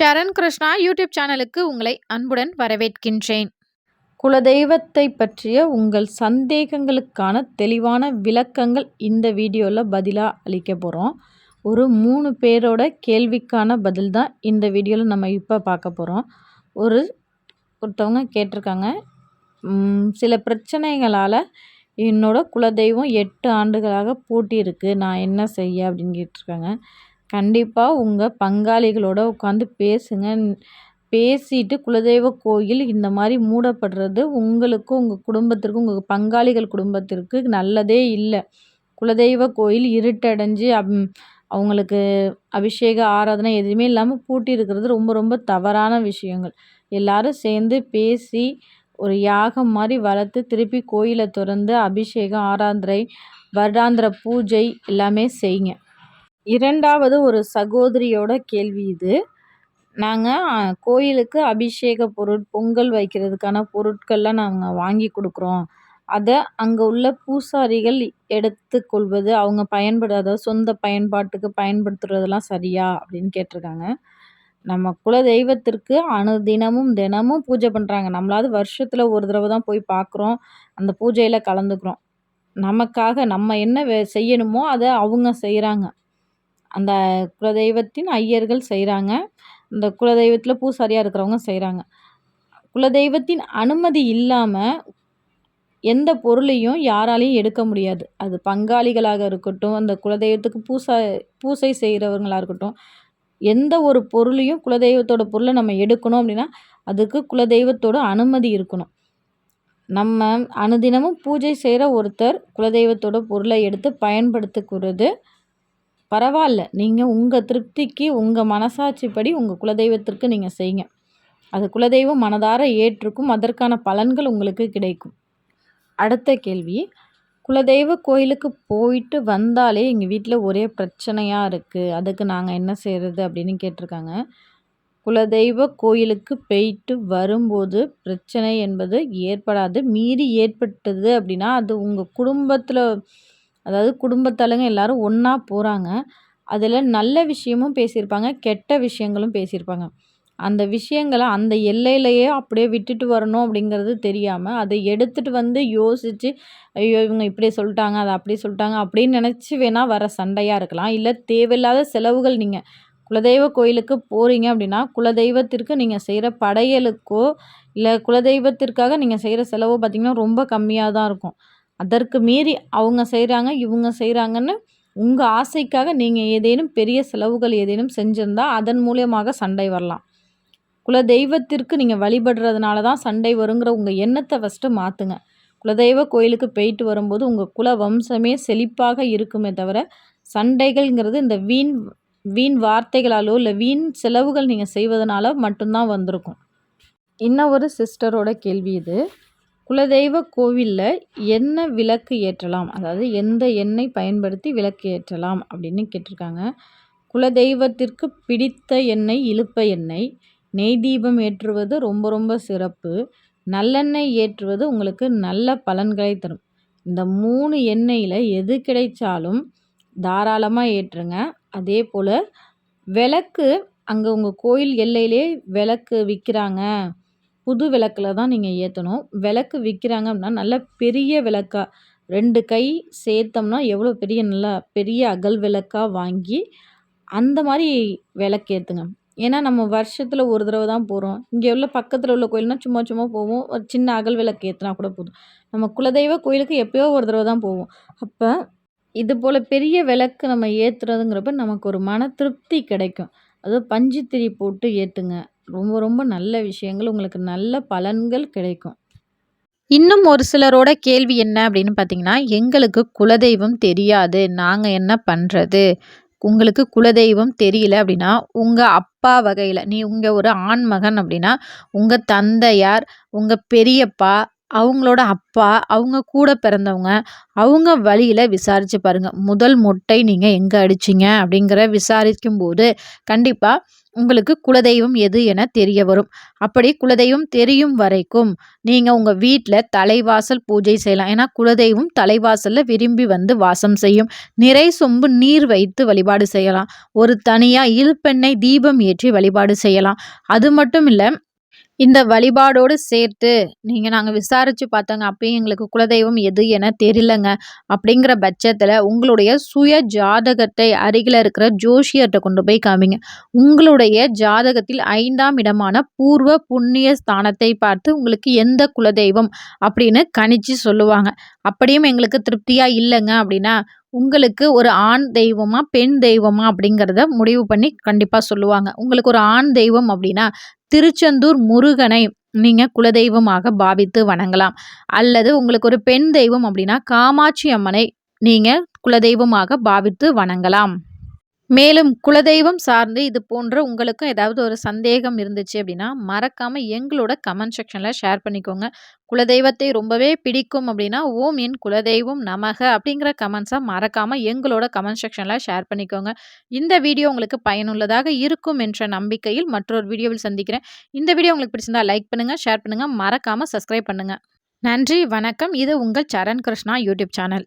சரண் Krishna YouTube சேனலுக்கு உங்களை அன்புடன் வரவேற்கின்றேன். குலதெய்வத்தை பற்றிய உங்கள் சந்தேகங்களுக்கான தெளிவான விளக்கங்கள் இந்த வீடியோவில் பதிலாக அளிக்க போகிறோம் ஒரு மூணு பேரோட கேள்விக்கான பதில் தான் இந்த வீடியோவில் நம்ம இப்போ பார்க்க போகிறோம் ஒரு ஒருத்தவங்க கேட்டிருக்காங்க சில பிரச்சனைகளால் என்னோடய குலதெய்வம் எட்டு ஆண்டுகளாக பூட்டி இருக்குது நான் என்ன செய்ய அப்படின்னு கேட்டிருக்காங்க. கண்டிப்பாக உங்கள் பங்காளிகளோட உட்காந்து பேசுங்க. பேசிட்டு குலதெய்வ கோயில் இந்த மாதிரி மூடப்படுறது உங்களுக்கும் உங்கள் குடும்பத்திற்கும் உங்கள் பங்காளிகள் குடும்பத்திற்கு நல்லதே இல்லை. குலதெய்வ கோயில் இருட்டடைஞ்சு அப் அவங்களுக்கு அபிஷேக ஆராதனை எதுவுமே இல்லாமல் பூட்டி இருக்கிறது ரொம்ப ரொம்ப தவறான விஷயங்கள். எல்லாரும் சேர்ந்து பேசி ஒரு யாகம் மாதிரி வளர்த்து திருப்பி கோயிலை திறந்து அபிஷேகம் ஆராதனை வருடாந்திர பூஜை எல்லாமே செய்யுங்க. இரண்டாவது ஒரு சகோதரியோட கேள்வி இது. நாங்கள் கோயிலுக்கு அபிஷேக பொருள் பொங்கல் வைக்கிறதுக்கான பொருட்கள்லாம் நாங்கள் வாங்கி கொடுக்குறோம். அதை அங்கே உள்ள பூசாரிகள் எடுத்துக்கொள்வது அவங்க பயன்பட அதாவது சொந்த பயன்பாட்டுக்கு பயன்படுத்துறதெல்லாம் சரியா அப்படின்னு கேட்டிருக்காங்க. நம்ம குல தெய்வத்திற்கு அனுதினமும் தினமும் பூஜை பண்ணுறாங்க நம்மளாவது வருஷத்தில் ஒரு தடவை தான் போய் பார்க்குறோம் அந்த பூஜையில் கலந்துக்கிறோம். நமக்காக நம்ம என்ன வே செய்யணுமோ அதை அவங்க செய்கிறாங்க அந்த குலதெய்வத்தின் ஐயர்கள் செய்கிறாங்க இந்த குலதெய்வத்தில் பூசாரியாக இருக்கிறவங்க செய்கிறாங்க குலதெய்வத்தின் அனுமதி இல்லாமல் எந்த பொருளையும் யாராலையும் எடுக்க முடியாது. அது பங்காளிகளாக இருக்கட்டும் அந்த குலதெய்வத்துக்கு பூசா பூசை செய்கிறவங்களாக இருக்கட்டும் எந்த ஒரு பொருளையும் குலதெய்வத்தோட பொருளை நம்ம எடுக்கணும் அப்படின்னா அதுக்கு குலதெய்வத்தோட அனுமதி இருக்கணும். நம்ம அனுதினமும் பூஜை செய்கிற ஒருத்தர் குலதெய்வத்தோட பொருளை எடுத்து பயன்படுத்திக்கிறது பரவாயில்ல. நீங்கள் உங்கள் திருப்திக்கு உங்கள் மனசாட்சிப்படி உங்கள் குலதெய்வத்திற்கு நீங்கள் செய்யுங்க. அது குலதெய்வம் மனதார ஏற்றுக்கும் அதற்கான பலன்கள் உங்களுக்கு கிடைக்கும். அடுத்த கேள்வி. குலதெய்வ கோயிலுக்கு போயிட்டு வந்தாலே எங்கள் வீட்டில் ஒரே பிரச்சனையாக இருக்குது அதுக்கு நாங்கள் என்ன செய்கிறது அப்படின்னு கேட்டிருக்காங்க. குலதெய்வ கோயிலுக்கு போயிட்டு வரும்போது பிரச்சனை என்பது ஏற்படாது. மீறி ஏற்பட்டது அப்படின்னா அது உங்கள் குடும்பத்தில் அதாவது குடும்பத்தாளுங்க எல்லாரும் ஒன்றா போகிறாங்க அதில் நல்ல விஷயமும் பேசியிருப்பாங்க கெட்ட விஷயங்களும் பேசியிருப்பாங்க. அந்த விஷயங்களை அந்த எல்லையிலையே அப்படியே விட்டுட்டு வரணும் அப்படிங்கிறது தெரியாமல் அதை எடுத்துகிட்டு வந்து யோசித்து ஐயோ இவங்க இப்படி சொல்லிட்டாங்க அதை அப்படி சொல்லிட்டாங்க அப்படின்னு நினச்சி வேணால் வர சண்டையாக இருக்கலாம். இல்லை தேவையில்லாத செலவுகள் நீங்கள் குலதெய்வ கோயிலுக்கு போகிறீங்க அப்படின்னா குலதெய்வத்திற்கு நீங்கள் செய்கிற படையலுக்கோ இல்லை குலதெய்வத்திற்காக நீங்கள் செய்கிற செலவோ பார்த்திங்கன்னா ரொம்ப கம்மியாக தான் இருக்கும். அதற்கு மீறி அவங்க செய்கிறாங்க இவங்க செய்கிறாங்கன்னு உங்கள் ஆசைக்காக நீங்கள் ஏதேனும் பெரிய செலவுகள் ஏதேனும் செஞ்சுருந்தால் அதன் மூலியமாக சண்டை வரலாம். குலதெய்வத்திற்கு நீங்கள் வழிபடுறதுனால தான் சண்டை வருங்கிற உங்கள் எண்ணத்தை ஃபஸ்ட்டு மாற்றுங்க குலதெய்வ கோயிலுக்கு போயிட்டு வரும்போது உங்கள் குல வம்சமே செழிப்பாக இருக்குமே தவிர சண்டைகள்ங்கிறது இந்த வீண் வீண் வார்த்தைகளாலோ இல்லை வீண் செலவுகள் நீங்கள் செய்வதனால மட்டும்தான் வந்திருக்கும். இன்னும் ஒரு சிஸ்டரோட கேள்வி இது. குலதெய்வ கோவிலில் என்ன விளக்கு ஏற்றலாம்? அதாவது எந்த எண்ணெய் பயன்படுத்தி விளக்கு ஏற்றலாம் அப்படின்னு கேட்டிருக்காங்க. குலதெய்வத்திற்கு பிடித்த எண்ணெய் இழுப்ப எண்ணெய். நெய் தீபம் ஏற்றுவது ரொம்ப ரொம்ப சிறப்பு. நல்லெண்ணெய் ஏற்றுவது உங்களுக்கு நல்ல பலன்களை தரும். இந்த மூணு எண்ணெயில் எது கிடைச்சாலும் தாராளமாக ஏற்றுங்க. அதே போல் விளக்கு அங்கே உங்கள் கோயில் எல்லையிலே விளக்கு விற்கிறாங்க புது விளக்கில் தான் நீங்கள் ஏற்றணும் விளக்கு விற்கிறாங்க அப்படின்னா நல்ல பெரிய விளக்கா ரெண்டு கை சேர்த்தோம்னா எவ்வளோ பெரிய நல்லா பெரிய அகல் விளக்காக வாங்கி அந்த மாதிரி விளக்கு ஏற்றுங்க ஏன்னா நம்ம வருஷத்தில் ஒரு தடவை தான் போகிறோம் இங்கே உள்ள பக்கத்தில் உள்ள கோயில்னால் சும்மா சும்மா போவோம். ஒரு சின்ன அகல் விளக்கு ஏற்றினா கூட போதும். நம்ம குலதெய்வ கோயிலுக்கு எப்போயோ ஒரு தடவை தான் போவோம். அப்போ இது போல் பெரிய விளக்கு நம்ம ஏற்றுறதுங்கிறப்ப நமக்கு ஒரு மன திருப்தி கிடைக்கும். அதுவும் பஞ்சுத்திரி போட்டு ஏற்றுங்க ரொம்ப ரொம்ப நல்ல விஷயங்கள் உங்களுக்கு நல்ல பலன்கள் கிடைக்கும். இன்னும் ஒரு சிலரோட கேள்வி என்ன அப்படின்னு பார்த்தீங்கன்னா எங்களுக்கு குலதெய்வம் தெரியாது நாங்கள் என்ன பண்ணுறது உங்களுக்கு குலதெய்வம் தெரியல அப்படின்னா உங்கள் அப்பா வகையில் நீ உங்கள் ஒரு ஆண் மகன் அப்படின்னா உங்கள் தந்தையார் உங்கள் பெரியப்பா அவங்களோட அப்பா அவங்க கூட பிறந்தவங்க அவங்க வழியில் விசாரித்து பாருங்கள் முதல் மொட்டை நீங்கள் எங்கே அடிச்சிங்க அப்படிங்கிற விசாரிக்கும் போது கண்டிப்பாக உங்களுக்கு குலதெய்வம் எது என தெரிய வரும். அப்படி குலதெய்வம் தெரியும் வரைக்கும் நீங்கள் உங்கள் வீட்டில் தலைவாசல் பூஜை செய்யலாம். ஏன்னா குலதெய்வம் தலைவாசலில் விரும்பி வந்து வாசம் செய்யும். நிறை சொம்பு நீர் வைத்து வழிபாடு செய்யலாம். ஒரு தனியாக இழுப்பெண்ணெய் தீபம் ஏற்றி வழிபாடு செய்யலாம். அது மட்டும் இல்லை இந்த வழிபாடோடு சேர்த்து நீங்கள் நாங்கள் விசாரித்து பார்த்தோங்க அப்பயும் எங்களுக்கு குலதெய்வம் எது என தெரியலங்க அப்படிங்கிற பட்சத்தில் உங்களுடைய சுய ஜாதகத்தை அருகில் இருக்கிற ஜோஷியர்கிட்ட கொண்டு போய் காமிங்க. உங்களுடைய ஜாதகத்தில் ஐந்தாம் இடமான பூர்வ புண்ணிய ஸ்தானத்தை பார்த்து உங்களுக்கு எந்த குலதெய்வம் அப்படின்னு கணிச்சு சொல்லுவாங்க. அப்படியும் எங்களுக்கு திருப்தியாக இல்லைங்க அப்படின்னா உங்களுக்கு ஒரு ஆண் தெய்வமா பெண் தெய்வமா அப்படிங்கிறத முடிவு பண்ணி கண்டிப்பாக சொல்லுவாங்க. உங்களுக்கு ஒரு ஆண் தெய்வம் அப்படின்னா திருச்செந்தூர் முருகனை நீங்கள் குலதெய்வமாக பாவித்து வணங்கலாம். அல்லது உங்களுக்கு ஒரு பெண் தெய்வம் அப்படின்னா காமாட்சி அம்மனை நீங்கள் குலதெய்வமாக பாவித்து வணங்கலாம். மேலும் குலதெய்வம் சார்ந்து இது போன்ற உங்களுக்கும் ஏதாவது ஒரு சந்தேகம் இருந்துச்சு அப்படின்னா மறக்காமல் எங்களோட கமெண்ட் செக்ஷனில் ஷேர் பண்ணிக்கோங்க. குலதெய்வத்தை ரொம்பவே பிடிக்கும் அப்படின்னா ஓம் என் குலதெய்வம் நமக அப்படிங்கிற கமெண்ட்ஸை மறக்காமல் எங்களோட கமெண்ட் செக்ஷனில் ஷேர் பண்ணிக்கோங்க. இந்த வீடியோ உங்களுக்கு பயனுள்ளதாக இருக்கும் என்ற நம்பிக்கையில் மற்றொரு வீடியோவில் சந்திக்கிறேன். இந்த வீடியோ உங்களுக்கு பிடிச்சிருந்தா லைக் பண்ணுங்கள் ஷேர் பண்ணுங்கள் மறக்காமல் சப்ஸ்கிரைப் பண்ணுங்கள் நன்றி வணக்கம். இது உங்கள் சரண் கிருஷ்ணா யூடியூப் சேனல்